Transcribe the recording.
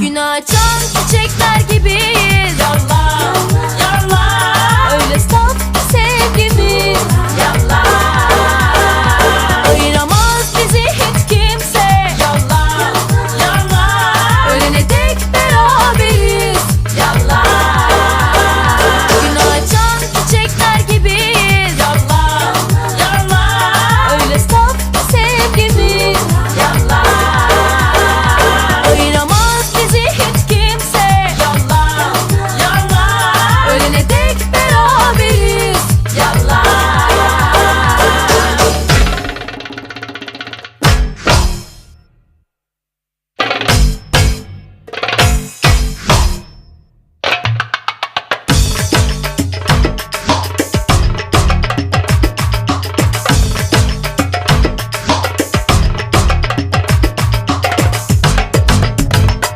Gün açan çiçekler